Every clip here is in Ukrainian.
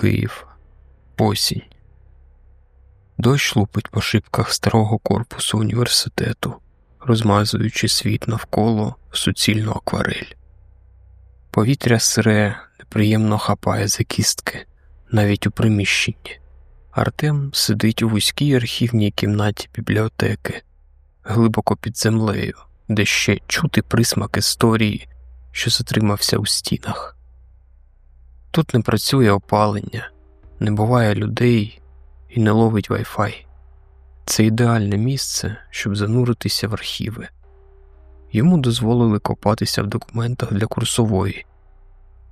Київ, осінь. Дощ лупить по шибках старого корпусу університету, розмазуючи світ навколо в суцільну акварель. Повітря сире, неприємно хапає за кістки, навіть у приміщенні. Артем сидить у вузькій архівній кімнаті бібліотеки, глибоко під землею, де ще чути присмак історії, що затримався у стінах. Тут не працює опалення, не буває людей і не ловить Wi-Fi. Це ідеальне місце, щоб зануритися в архіви. Йому дозволили копатися в документах для курсової.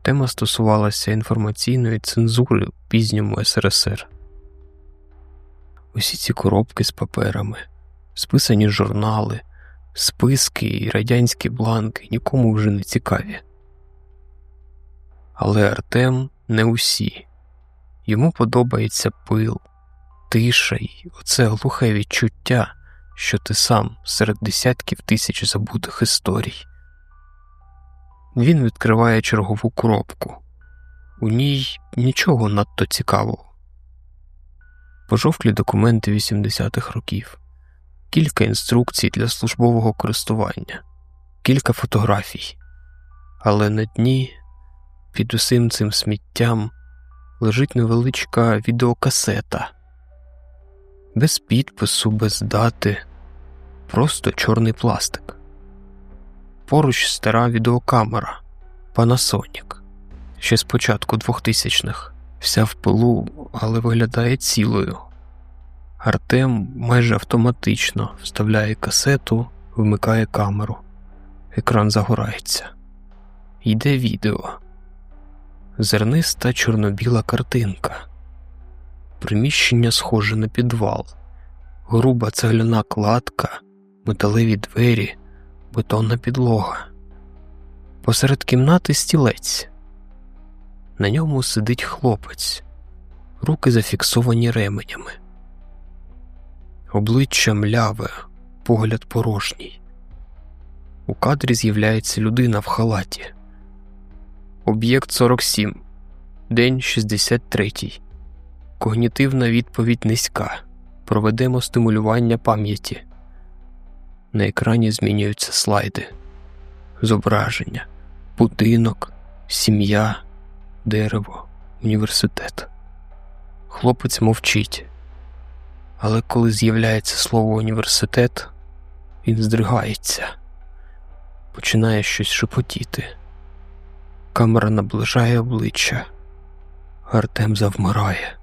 Тема стосувалася інформаційної цензури в пізньому СРСР. Усі ці коробки з паперами, списані журнали, списки і радянські бланки нікому вже не цікаві. Але Артем не усі. Йому подобається пил, тиша й оце глухе відчуття, що ти сам серед десятків тисяч забутих історій. Він відкриває чергову коробку. У ній нічого надто цікавого. Пожовклі документи 80-х років, кілька інструкцій для службового користування, кілька фотографій, але на дні під усім цим сміттям лежить невеличка відеокасета, без підпису, без дати, просто чорний пластик. Поруч стара відеокамера Panasonic, ще з початку 2000-х, вся в пилу, але виглядає цілою. Артем майже автоматично вставляє касету, вмикає камеру. Екран загорається. Йде відео зерниста чорно-біла картинка, приміщення схоже на підвал, груба цегляна кладка, металеві двері, бетонна підлога. Посеред кімнати стілець. На ньому сидить хлопець, руки зафіксовані ременями, обличчя мляве, погляд порожній. У кадрі з'являється людина в халаті. Об'єкт 47, день 63. Когнітивна відповідь низька. Проведемо стимулювання пам'яті. На екрані змінюються слайди, зображення, будинок, сім'я, дерево, університет. Хлопець мовчить. Але коли з'являється слово університет, він здригається, починає щось шепотіти. Камера наближає обличчя. Артем завмирає.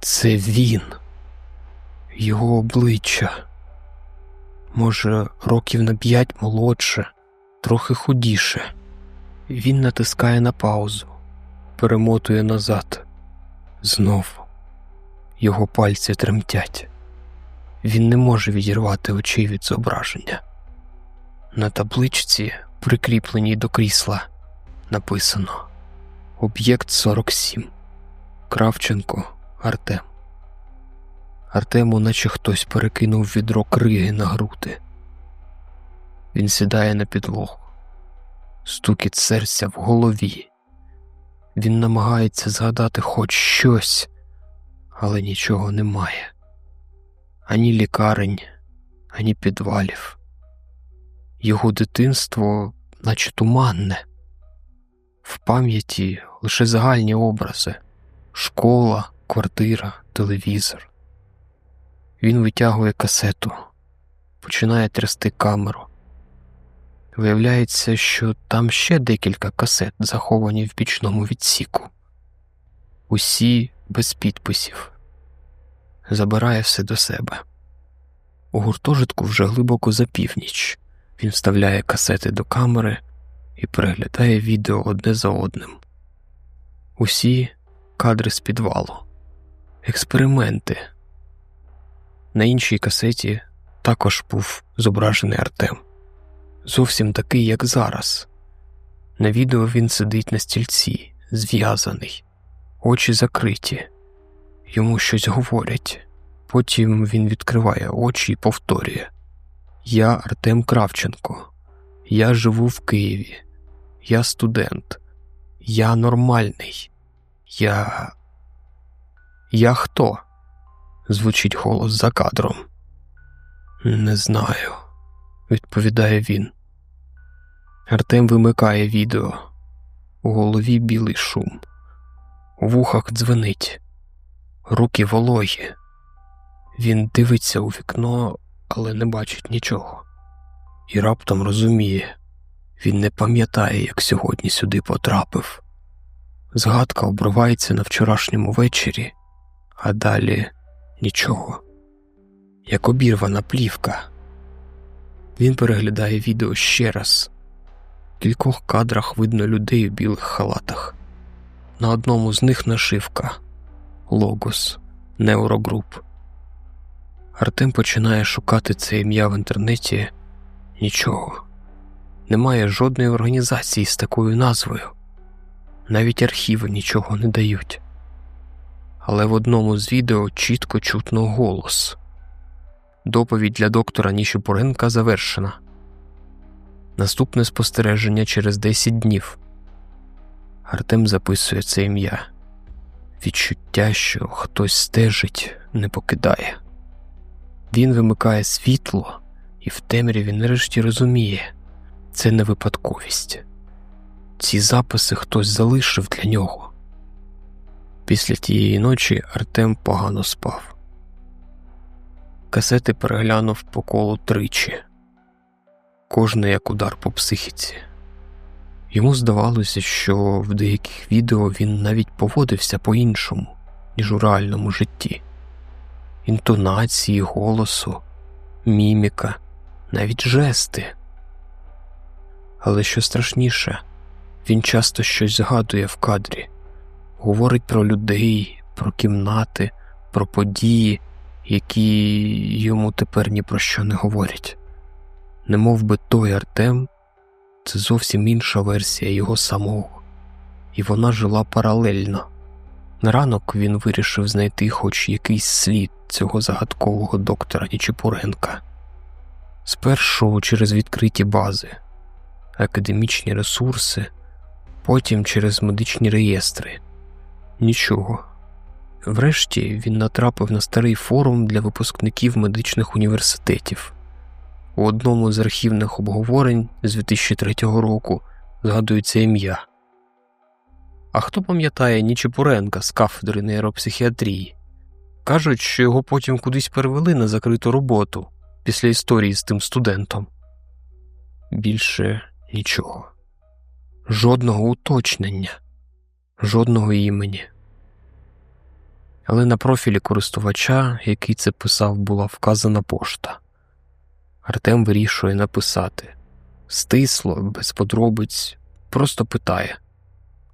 Це він, його обличчя. Може, років на п'ять молодше, трохи худіше. Він натискає на паузу, перемотує назад. Знов його пальці тремтять. Він не може відірвати очей від зображення. На табличці, прикріпленій до крісла, написано Об'єкт 47. Кравченко Артем. Артему, наче хтось перекинув відро криги на груди. Він сідає на підлогу, стукіт серця в голові. Він намагається згадати хоч щось, але нічого немає ані лікарень, ані підвалів. Його дитинство, наче туманне. В пам'яті лише загальні образи школа, квартира, телевізор. Він витягує касету, починає трясти камеру. Виявляється, що там ще декілька касет заховані в бічному відсіку, усі без підписів, забирає все до себе. У гуртожитку вже глибоко за північ він вставляє касети до камери і переглядає відео одне за одним. Усі кадри з підвалу, експерименти. На іншій касеті також був зображений Артем, зовсім такий, як зараз. На відео він сидить на стільці, зв'язаний, очі закриті, Йому щось говорять. Потім він відкриває очі і повторює: Я Артем Кравченко. Я живу в Києві. Я студент. Я нормальний. Я. Я хто? звучить голос за кадром. Не знаю, відповідає він. Артем вимикає відео. У голові білий шум. У вухах дзвенить, руки вологі. Він дивиться у вікно, але не бачить нічого. І раптом розуміє він не пам'ятає, як сьогодні сюди потрапив. Згадка обривається на вчорашньому вечорі, а далі нічого, як обірвана плівка. Він переглядає відео ще раз. В кількох кадрах видно людей у білих халатах. На одному з них нашивка Логос Неурогруп. Артем починає шукати це ім'я в інтернеті. Нічого. Немає жодної організації з такою назвою. Навіть архіви нічого не дають. Але в одному з відео чітко чутно голос. Доповідь для доктора Ніщепуренка завершена. Наступне спостереження через 10 днів. Артем записує це ім'я. Відчуття, що хтось стежить, не покидає. Він вимикає світло, і в темряві нарешті розуміє це не випадковість. Ці записи хтось залишив для нього. Після тієї ночі Артем погано спав. Касети переглянув по колу тричі, кожне як удар по психіці. Йому здавалося, що в деяких відео він навіть поводився по-іншому, ніж у реальному житті. Інтонації голосу, міміка, навіть жести. Але що страшніше, він часто щось згадує в кадрі, говорить про людей, про кімнати, про події, які йому тепер ні про що не говорять. Не мов би той Артем це зовсім інша версія його самого, і вона жила паралельно. На ранок він вирішив знайти хоч якийсь слід цього загадкового доктора Нічепуренка. Спершу через відкриті бази, академічні ресурси, потім через медичні реєстри. Нічого. Врешті він натрапив на старий форум для випускників медичних університетів. У одному з архівних обговорень з 2003 року згадується ім'я. А хто пам'ятає Нічепуренка з кафедри нейропсихіатрії? Кажуть, що його потім кудись перевели на закриту роботу після історії з тим студентом. Більше нічого, жодного уточнення, жодного імені. Але на профілі користувача, який це писав, була вказана пошта. Артем вирішує написати стисло, без подробиць, просто питає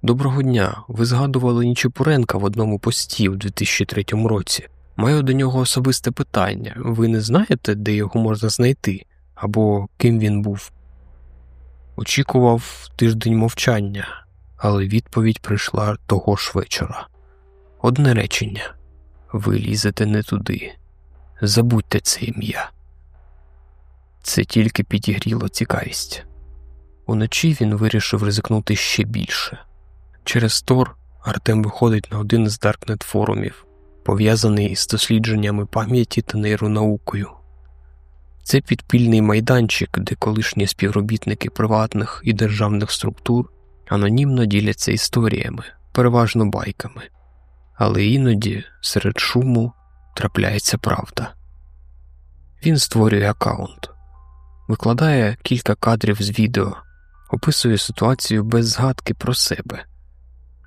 Доброго дня, ви згадували Нічепуренка в одному пості у 2003 році. Маю до нього особисте питання. Ви не знаєте, де його можна знайти або ким він був? Очікував тиждень мовчання, але відповідь прийшла того ж вечора. Одне речення ви лізете не туди. Забудьте це ім'я. Це тільки підігріло цікавість. Уночі він вирішив ризикнути ще більше. Через Тор Артем виходить на один з Даркнет форумів, пов'язаний із дослідженнями пам'яті та нейронаукою. Це підпільний майданчик, де колишні співробітники приватних і державних структур анонімно діляться історіями, переважно байками, але іноді серед шуму трапляється правда. Він створює аккаунт, викладає кілька кадрів з відео, описує ситуацію без згадки про себе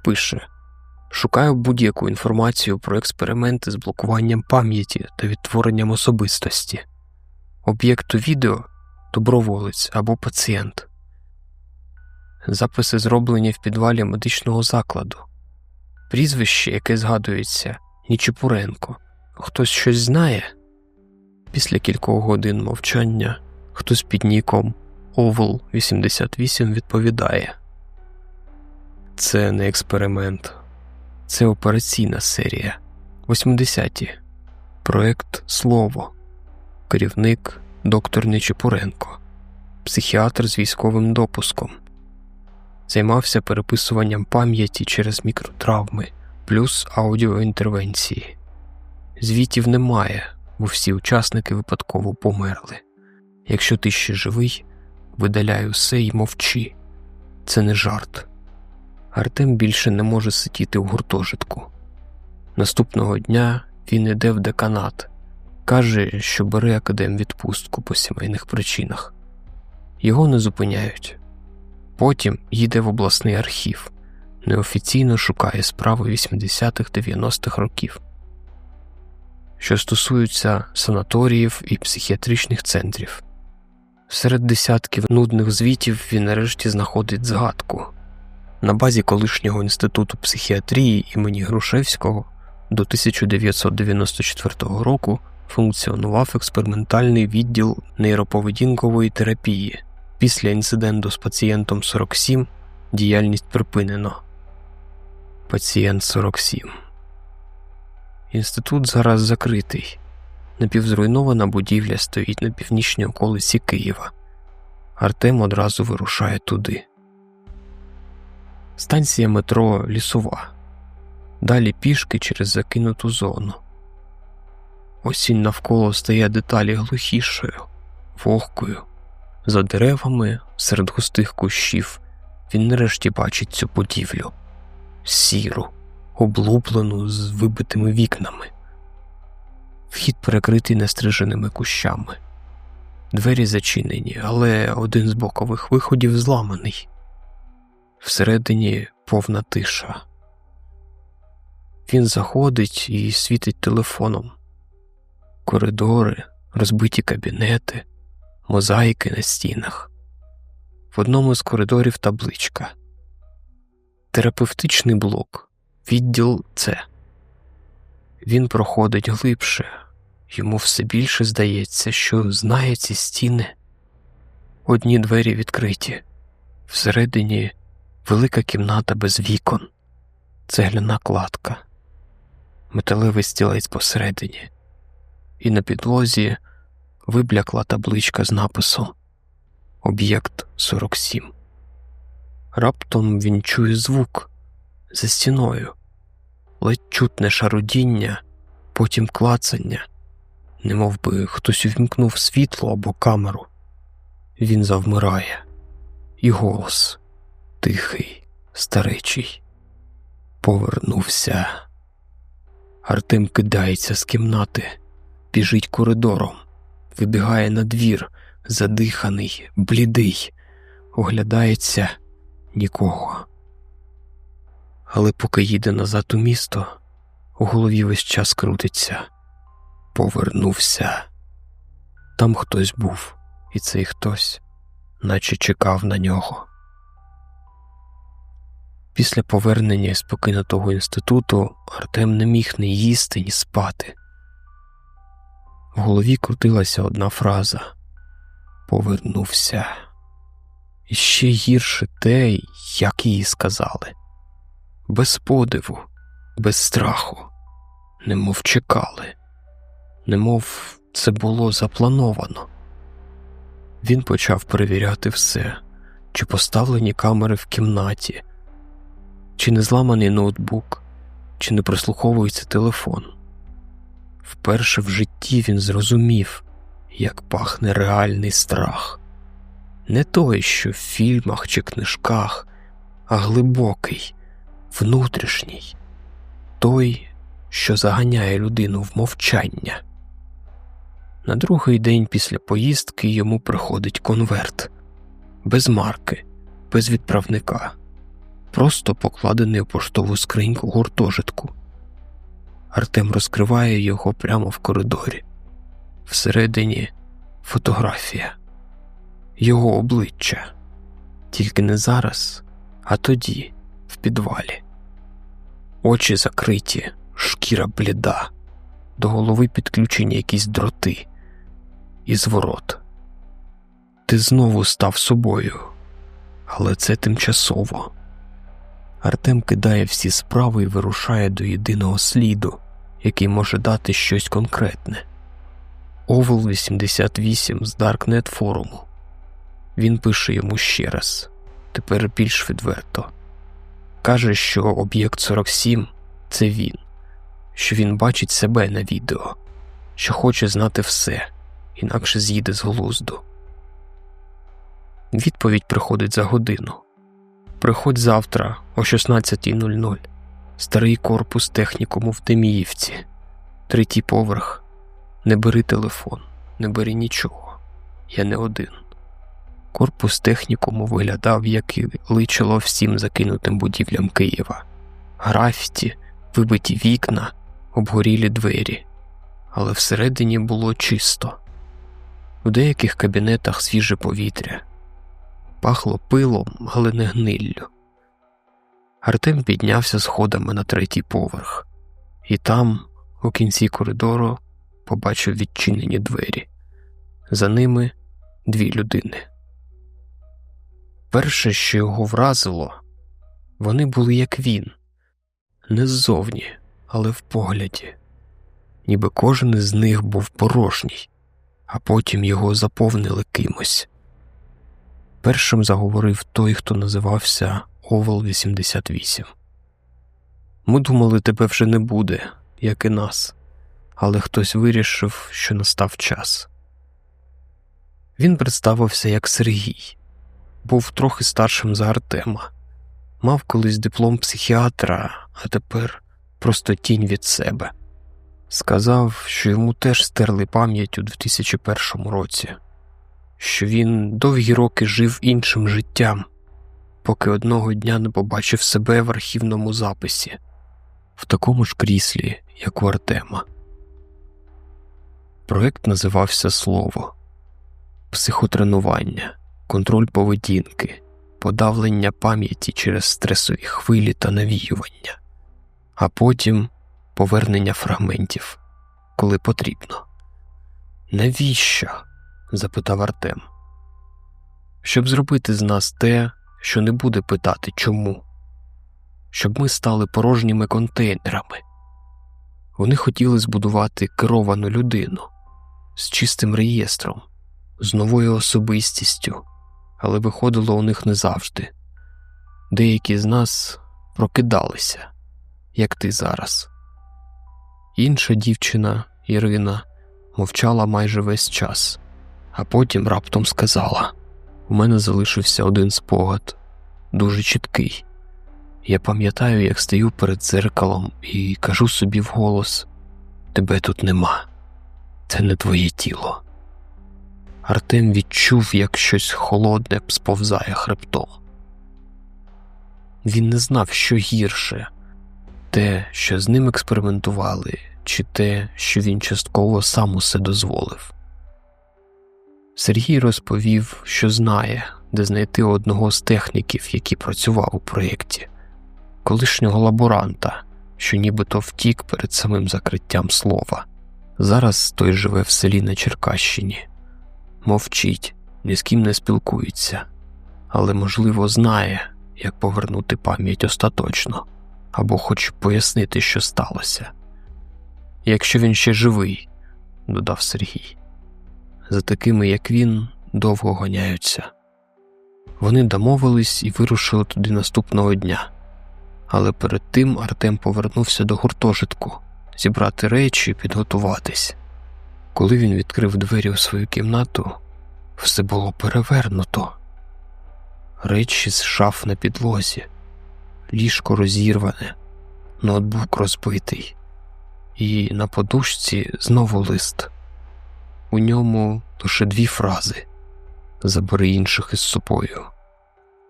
пише Шукаю будь-яку інформацію про експерименти з блокуванням пам'яті та відтворенням особистості, об'єкту відео доброволець або пацієнт, записи зроблені в підвалі медичного закладу, прізвище, яке згадується Нічепуренко. Хтось щось знає? Після кількох годин мовчання хтось під ніком Овл 88 відповідає. Це не експеримент, це операційна серія. 80-ті. Проект Слово. Керівник доктор Нечепуренко, психіатр з військовим допуском. Займався переписуванням пам'яті через мікротравми плюс аудіоінтервенції. Звітів немає, бо всі учасники випадково померли. Якщо ти ще живий, видаляй усе і мовчи. Це не жарт. Артем більше не може сидіти в гуртожитку. Наступного дня він іде в деканат, каже, що бере академ відпустку по сімейних причинах. Його не зупиняють. Потім їде в обласний архів, неофіційно шукає справи 80-х-90-х років, що стосуються санаторіїв і психіатричних центрів. Серед десятків нудних звітів він нарешті знаходить згадку. На базі колишнього інституту психіатрії імені Грушевського до 1994 року функціонував експериментальний відділ нейроповедінкової терапії. Після інциденту з пацієнтом 47 діяльність припинено. Пацієнт 47. Інститут зараз закритий. Напівзруйнована будівля стоїть на північній околиці Києва. Артем одразу вирушає туди. Станція метро Лісова. Далі пішки через закинуту зону. Осінь навколо стає деталі глухішою, вогкою. За деревами, серед густих кущів, він нарешті бачить цю будівлю сіру, облуплену з вибитими вікнами. Вхід перекритий настриженими кущами. Двері зачинені, але один з бокових виходів зламаний. Всередині повна тиша. Він заходить і світить телефоном. Коридори, розбиті кабінети, мозаїки на стінах. В одному з коридорів табличка. Терапевтичний блок, відділ С. Він проходить глибше, йому все більше здається, що знає ці стіни. Одні двері відкриті, всередині велика кімната без вікон, цегляна кладка, металевий стілець посередині, і на підлозі виблякла табличка з написом Об'єкт 47. Раптом він чує звук за стіною, ледь чутне шарудіння, потім клацання, немов би хтось увімкнув світло або камеру. Він завмирає, і голос тихий, старечий, повернувся. Артем кидається з кімнати, біжить коридором, вибігає на двір, задиханий, блідий, оглядається нікого. Але поки їде назад у місто, у голові весь час крутиться. Повернувся. Там хтось був, і цей хтось, наче чекав на нього. Після повернення з покинутого інституту Артем не міг ні їсти, ні спати. В голові крутилася одна фраза Повернувся. І ще гірше те, як її сказали, без подиву, без страху, немов чекали, немов це було заплановано. Він почав перевіряти все, чи поставлені камери в кімнаті, чи не зламаний ноутбук, чи не прослуховується телефон. Вперше в житті він зрозумів, як пахне реальний страх не той, що в фільмах чи книжках, а глибокий, внутрішній, той, що заганяє людину в мовчання. На другий день після поїздки йому приходить конверт без марки, без відправника, просто покладений у поштову скриньку гуртожитку. Артем розкриває його прямо в коридорі. Всередині фотографія його обличчя, тільки не зараз, а тоді, в підвалі. Очі закриті, шкіра бліда, до голови підключені якісь дроти і зворот. Ти знову став собою, але це тимчасово. Артем кидає всі справи і вирушає до єдиного сліду, який може дати щось конкретне. Овел 88 з Darknet форуму. Він пише йому ще раз, тепер більш відверто. Каже, що об'єкт 47 це він, що він бачить себе на відео, що хоче знати все, інакше з'їде з глузду. Відповідь приходить за годину. Приходь завтра о 16.00. Старий корпус технікуму в Деміївці, третій поверх. Не бери телефон, не бери нічого. Я не один. Корпус технікуму виглядав, як і личило всім закинутим будівлям Києва, графіті, вибиті вікна, обгорілі двері, але всередині було чисто. В деяких кабінетах свіже повітря, пахло пилом, але не гниллю. Артем піднявся сходами на третій поверх, і там, у кінці коридору, побачив відчинені двері. За ними дві людини. Перше, що його вразило, вони були як він, не ззовні, але в погляді, ніби кожен із них був порожній, а потім його заповнили кимось. Першим заговорив той, хто називався Овел 88. Ми думали, тебе вже не буде, як і нас, але хтось вирішив, що настав час. Він представився як Сергій, був трохи старшим за Артема, мав колись диплом психіатра, а тепер просто тінь від себе. Сказав, що йому теж стерли пам'ять у 2001 році, що він довгі роки жив іншим життям, поки одного дня не побачив себе в архівному записі, в такому ж кріслі, як у Артема. Проект називався Слово, психотренування, контроль поведінки, подавлення пам'яті через стресові хвилі та навіювання, а потім повернення фрагментів, коли потрібно. Навіщо? Запитав Артем. Щоб зробити з нас те, що не буде питати чому, щоб ми стали порожніми контейнерами. Вони хотіли збудувати керовану людину з чистим реєстром, з новою особистістю, але виходило у них не завжди. Деякі з нас прокидалися, як ти зараз. Інша дівчина, Ірина, мовчала майже весь час, а потім раптом сказала: У мене залишився один спогад, дуже чіткий. Я пам'ятаю, як стою перед дзеркалом і кажу собі вголос: Тебе тут нема, це не твоє тіло. Артем відчув, як щось холодне сповзає хребтом. Він не знав, що гірше те, що з ним експериментували, чи те, що він частково сам усе дозволив. Сергій розповів, що знає, де знайти одного з техніків, який працював у проєкті, колишнього лаборанта, що нібито втік перед самим закриттям слова. Зараз той живе в селі на Черкащині, мовчить, ні з ким не спілкується, але, можливо, знає, як повернути пам'ять остаточно або хоч пояснити, що сталося. Якщо він ще живий, додав Сергій. За такими, як він, довго гоняються. Вони домовились і вирушили туди наступного дня, але перед тим Артем повернувся до гуртожитку зібрати речі і підготуватись. Коли він відкрив двері у свою кімнату, все було перевернуто, речі з шаф на підлозі, ліжко розірване, ноутбук розбитий, і на подушці знову лист. У ньому лише дві фрази забери інших із собою.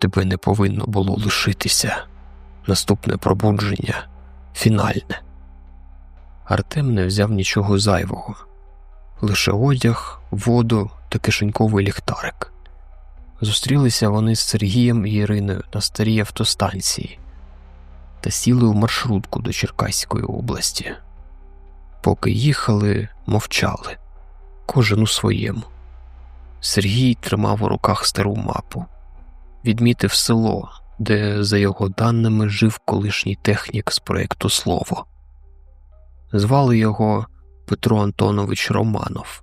Тебе не повинно було лишитися. Наступне пробудження фінальне. Артем не взяв нічого зайвого, лише одяг, воду та кишеньковий ліхтарик. Зустрілися вони з Сергієм і Іриною на старій автостанції та сіли у маршрутку до Черкаської області. Поки їхали, мовчали, кожен у своєму. Сергій тримав у руках стару мапу, відмітив село, де, за його даними, жив колишній технік з проєкту Слово. Звали його Петро Антонович Романов.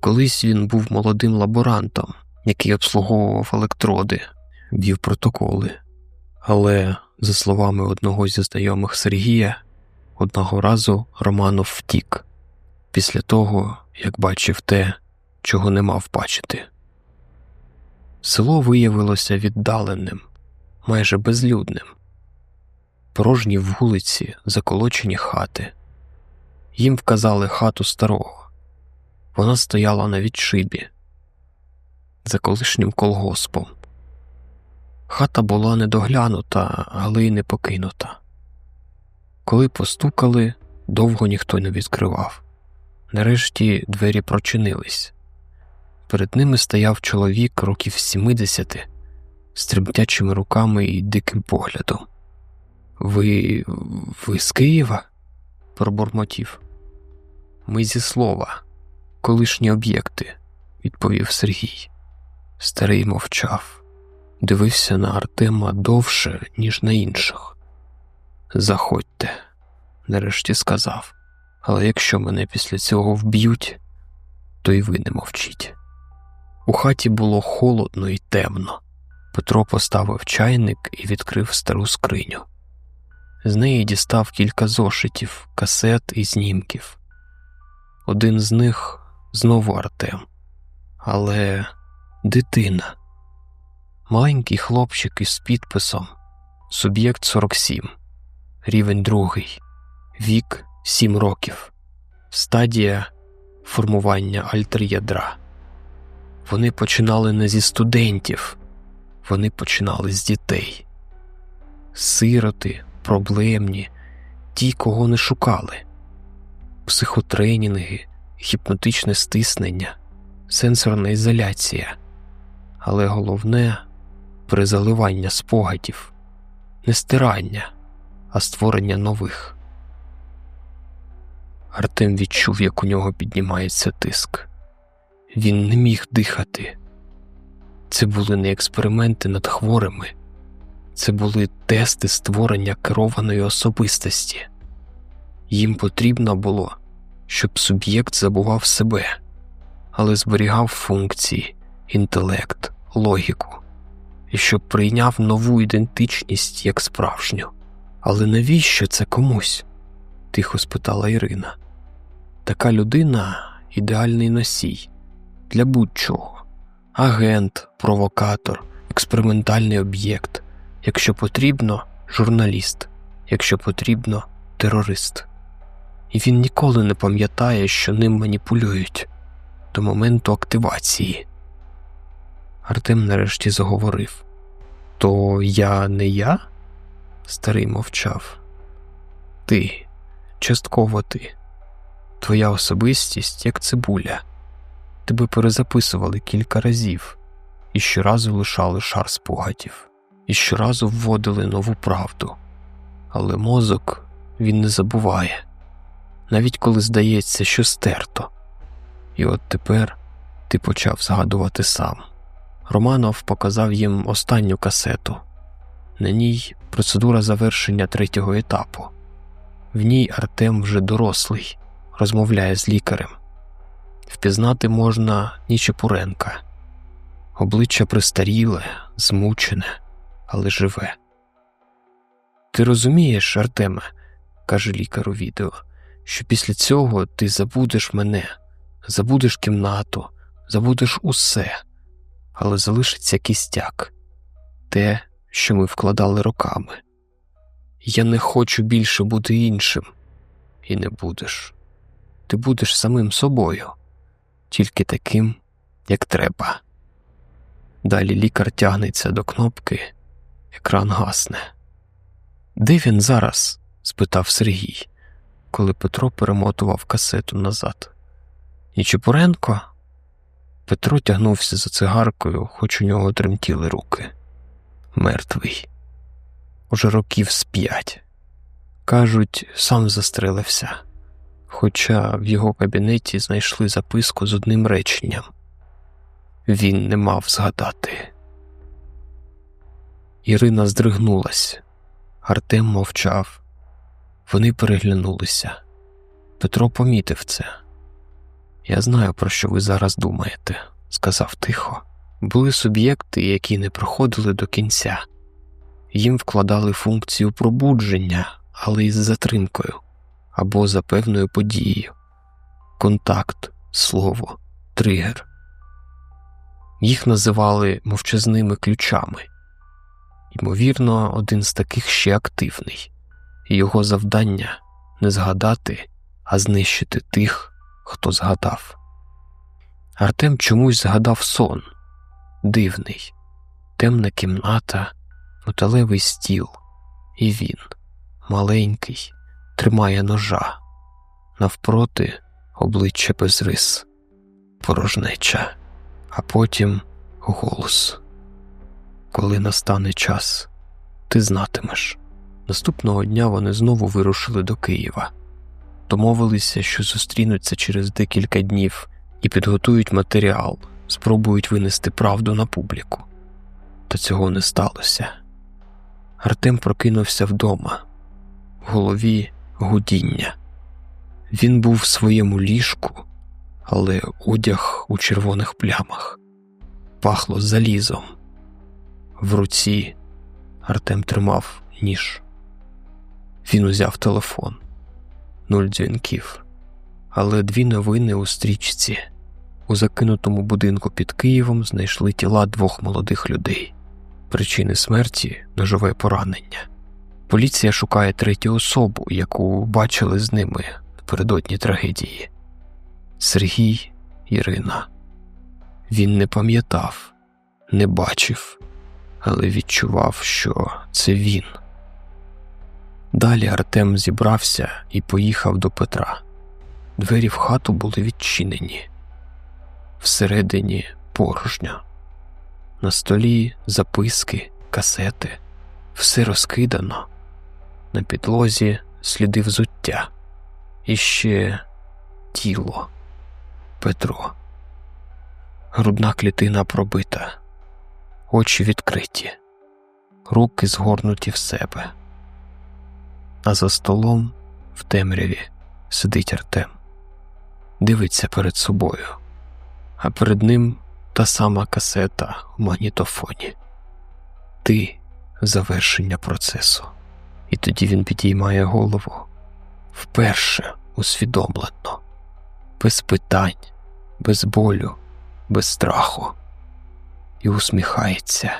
Колись він був молодим лаборантом, який обслуговував електроди, вів протоколи. Але, за словами одного зі знайомих Сергія, одного разу Романов втік після того, як бачив те, чого не мав бачити. Село виявилося віддаленим, майже безлюдним, порожні вулиці, заколочені хати. Їм вказали хату старого. Вона стояла на відшибі за колишнім колгоспом. Хата була недоглянута, але й не покинута. Коли постукали, довго ніхто не відкривав. Нарешті двері прочинились. Перед ними стояв чоловік років сімидесяти з тремтячими руками і диким поглядом. Ви ви з Києва? пробурмотів. Ми зі слова, колишні об'єкти, відповів Сергій. Старий мовчав, дивився на Артема довше, ніж на інших. Заходьте, нарешті сказав, але якщо мене після цього вб'ють, то й ви не мовчіть. У хаті було холодно і темно. Петро поставив чайник і відкрив стару скриню. З неї дістав кілька зошитів, касет і знімків. Один з них знову Артем, але дитина, маленький хлопчик із підписом, суб'єкт 47, рівень другий, вік 7 років, стадія формування альтер'ядра. Вони починали не зі студентів, вони починали з дітей, сироти, проблемні, ті, кого не шукали, психотренінги, гіпнотичне стиснення, сенсорна ізоляція, але головне перезаливання спогадів, не стирання, а створення нових. Артем відчув, як у нього піднімається тиск. Він не міг дихати. Це були не експерименти над хворими, це були тести створення керованої особистості. Їм потрібно було, щоб суб'єкт забував себе, але зберігав функції, інтелект, логіку, і щоб прийняв нову ідентичність як справжню. Але навіщо це комусь? тихо спитала Ірина. Така людина ідеальний носій для будь-чого агент, провокатор, експериментальний об'єкт, якщо потрібно, журналіст, якщо потрібно, терорист. І він ніколи не пам'ятає, що ним маніпулюють до моменту активації. Артем нарешті заговорив То я не я? Старий мовчав. Ти, частково ти, твоя особистість, як цибуля. Тебе перезаписували кілька разів і щоразу лишали шар спогадів, і щоразу вводили нову правду. Але мозок він не забуває, навіть коли здається, що стерто. І от тепер ти почав згадувати сам. Романов показав їм останню касету. На ній процедура завершення третього етапу. В ній Артем вже дорослий, розмовляє з лікарем. Впізнати можна Нічепуренка. Обличчя пристаріле, змучене, але живе. Ти розумієш, Артеме, каже лікар у відео, що після цього ти забудеш мене, забудеш кімнату, забудеш усе, але залишиться кістяк, те, що ми вкладали роками. Я не хочу більше бути іншим, і не будеш. Ти будеш самим собою тільки таким, як треба. Далі лікар тягнеться до кнопки, екран гасне. Де він зараз? спитав Сергій, коли Петро перемотував касету назад. Нічепуренко? Петро тягнувся за цигаркою, хоч у нього тремтіли руки. Мертвий. Уже років з п'ять. Кажуть, сам застрелився хоча в його кабінеті знайшли записку з одним реченням він не мав згадати. Ірина здригнулась, Артем мовчав. Вони переглянулися. Петро помітив це. Я знаю, про що ви зараз думаєте, сказав тихо. Були суб'єкти, які не проходили до кінця, їм вкладали функцію пробудження, але із затримкою або за певною подією, контакт, слово, тригер. Їх називали мовчазними ключами. Ймовірно, один з таких ще активний, його завдання не згадати, а знищити тих, хто згадав. Артем чомусь згадав сон дивний, темна кімната, металевий стіл, і він, маленький, тримає ножа, навпроти обличчя без рис, порожнеча, а потім голос. Коли настане час, ти знатимеш. Наступного дня вони знову вирушили до Києва, домовилися, що зустрінуться через декілька днів і підготують матеріал, спробують винести правду на публіку. Та цього не сталося. Артем прокинувся вдома, в голові гудіння. Він був в своєму ліжку, але одяг у червоних плямах, пахло залізом. В руці Артем тримав ніж. Він узяв телефон, нуль дзвінків, але дві новини у стрічці. У закинутому будинку під Києвом знайшли тіла двох молодих людей. Причини смерті ножове поранення. Поліція шукає третю особу, яку бачили з ними напередодні трагедії. Сергій Ірина. Він не пам'ятав, не бачив, але відчував, що це він. Далі Артем зібрався і поїхав до Петра. Двері в хату були відчинені, всередині порожня. На столі записки, касети, все розкидано, на підлозі сліди взуття, і ще тіло Петро. Грудна клітина пробита, очі відкриті, руки згорнуті в себе. А за столом в темряві сидить Артем, дивиться перед собою, а перед ним та сама касета в магнітофоні. Ти завершення процесу. І тоді він підіймає голову. Вперше усвідомлено, без питань, без болю, без страху, і усміхається.